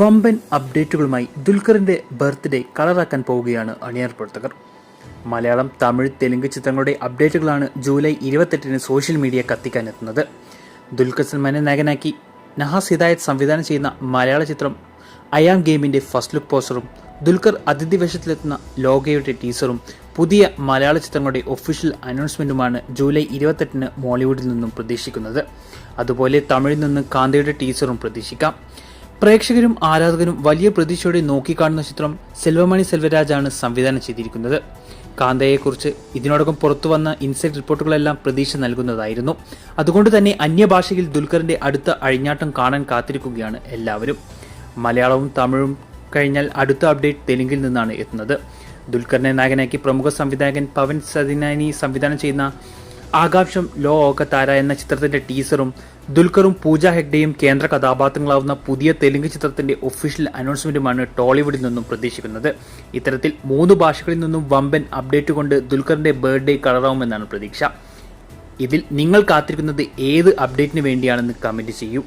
വമ്പൻ അപ്ഡേറ്റുകളുമായി ദുൽഖറിന്റെ ബർത്ത്ഡേ കളറാക്കാൻ പോവുകയാണ് അണിയർ പ്രവർത്തകർ മലയാളം തമിഴ് തെലുങ്ക് ചിത്രങ്ങളുടെ അപ്ഡേറ്റുകളാണ് ജൂലൈ ഇരുപത്തെട്ടിന് സോഷ്യൽ മീഡിയ കത്തിക്കാനെത്തുന്നത്. ദുൽഖർ സൽമാനെ നായകനാക്കി നഹാസ് ഹിദായത് സംവിധാനം ചെയ്യുന്ന മലയാള ചിത്രം അയാം ഗെയിമിന്റെ ഫസ്റ്റ് ലുക്ക് പോസ്റ്ററും ദുൽഖർ അതിഥി വേഷത്തിലെത്തുന്ന ലോകയുടെ ടീസറും പുതിയ മലയാള ചിത്രങ്ങളുടെ ഒഫീഷ്യൽ അനൗൺസ്മെന്റുമാണ് ജൂലൈ ഇരുപത്തെട്ടിന് മോളിവുഡിൽ നിന്നും പ്രതീക്ഷിക്കുന്നത്. അതുപോലെ തമിഴിൽ നിന്ന് കാന്തയുടെ ടീസറും പ്രതീക്ഷിക്കാം. പ്രേക്ഷകരും ആരാധകരും വലിയ പ്രതീക്ഷയോടെ നോക്കിക്കാണുന്ന ചിത്രം സെൽവമണി സെൽവരാജാണ് സംവിധാനം ചെയ്തിരിക്കുന്നത്. കാന്തയെക്കുറിച്ച് ഇതിനോടകം പുറത്തു വന്ന ഇൻസൈഡ് റിപ്പോർട്ടുകളെല്ലാം പ്രതീക്ഷ നൽകുന്നതായിരുന്നു. അതുകൊണ്ട് തന്നെ അന്യഭാഷയിൽ ദുൽഖറിന്റെ അടുത്ത അഴിഞ്ഞാട്ടം കാണാൻ കാത്തിരിക്കുകയാണ് എല്ലാവരും. മലയാളവും തമിഴും കഴിഞ്ഞാൽ അടുത്ത അപ്ഡേറ്റ് തെലുങ്കിൽ നിന്നാണ് എത്തുന്നത്. ദുൽഖറിനെ നായകനാക്കി പ്രമുഖ സംവിധായകൻ പവൻ സദിനാനി സംവിധാനം ചെയ്യുന്ന ആകാശം ലോ ഓക്കത്താര എന്ന ചിത്രത്തിന്റെ ടീസറും ദുൽഖറും പൂജ ഹെഗ്ഡയും കേന്ദ്ര കഥാപാത്രങ്ങളാവുന്ന പുതിയ തെലുങ്ക് ചിത്രത്തിന്റെ ഒഫീഷ്യൽ അനൗൺസ്മെന്റുമാണ് ടോളിവുഡിൽ നിന്നും പ്രതീക്ഷിക്കുന്നത്. ഇത്തരത്തിൽ മൂന്ന് ഭാഷകളിൽ നിന്നും വമ്പൻ അപ്ഡേറ്റ് കൊണ്ട് ദുൽഖറിന്റെ ബർത്ത്ഡേ കളറാവുമെന്നാണ് പ്രതീക്ഷ. ഇതിൽ നിങ്ങൾ കാത്തിരിക്കുന്നത് ഏത് അപ്ഡേറ്റിന് വേണ്ടിയാണെന്ന് കമന്റ് ചെയ്യൂ.